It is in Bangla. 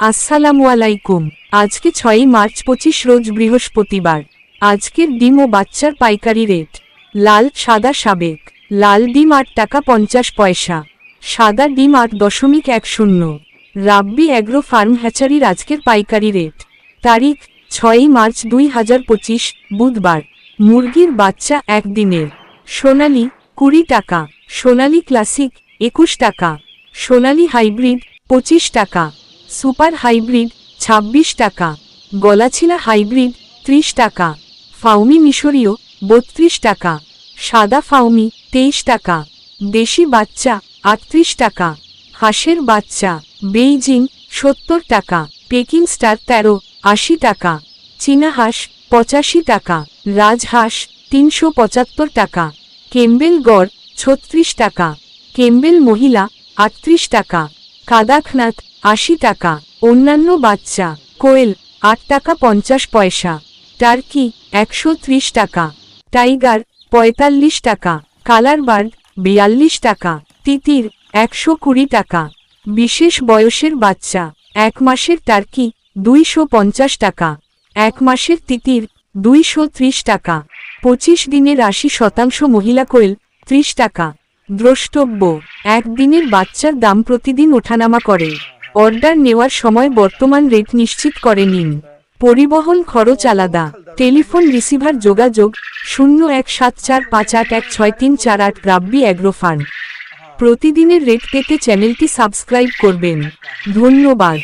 আসসালামু আলাইকুম। আজকে ছয়ই মার্চ, পঁচিশ রোজ বৃহস্পতিবার। আজকের ডিম ও বাচ্চার পাইকারি রেট। লাল, সাদা, সাবেক। লাল ডিম আট টাকা পঞ্চাশ পয়সা। সাদা ডিম আট দশমিক এক শূন্য। রাব্বি অ্যাগ্রো ফার্ম হ্যাচারির আজকের পাইকারি রেট। তারিখ, ছয়ই মার্চ, দুই হাজার পঁচিশ, বুধবার। মুরগির বাচ্চা একদিনের সোনালি, কুড়ি টাকা। সোনালি ক্লাসিক, একুশ টাকা। সোনালি হাইব্রিড, পঁচিশ টাকা। সুপার হাইব্রিড ২৬ টাকা, গলাছিলা হাইব্রিড ত্রিশ টাকা, ফাউমি মিশরীয় বত্রিশ টাকা, সাদা ফাউমি তেইশ টাকা, দেশি বাচ্চা আটত্রিশ টাকা, হাঁসের বাচ্চা বেইজিং সত্তর টাকা, পেকিং স্টার তেরো আশি টাকা, চীনা হাঁস পঁচাশি টাকা রাজহাঁস তিনশো পঁচাত্তর টাকা, কেম্বেল গড় ছত্রিশ টাকা, কেম্বেল মহিলা আটত্রিশ টাকা, কাদাখনাথ আশি টাকা। অন্যান্য বাচ্চা, কোয়েল, আট টাকা পঞ্চাশ পয়সা। টার্কি, একশো ত্রিশ টাকা। টাইগার, পঁয়তাল্লিশ টাকা। কালার বার্ড, বিয়াল্লিশ টাকা। তিতির, একশো কুড়ি টাকা। বিশেষ বয়সের বাচ্চা, এক মাসের টার্কি, দুইশো পঞ্চাশ টাকা। এক মাসের তিতির, দুইশো ত্রিশ টাকা। পঁচিশ দিনের আশি শতাংশ মহিলা কোয়েল, ত্রিশ টাকা। দ্রষ্টব্য, একদিনের বাচ্চার দাম প্রতিদিন ওঠানামা করে। অর্ডার নেওয়ার সময় বর্তমান রেট নিশ্চিত করে নিন। পরিবহন খরচ আলাদা। টেলিফোন রিসিভার যোগাযোগ শূন্য এক সাত চার পাঁচ আট এক ছয় তিন চার আট গ্রাব্বি অ্যাগ্রো ফার্ম। প্রতিদিনের রেট পেতে চ্যানেলটি সাবস্ক্রাইব করবেন। ধন্যবাদ।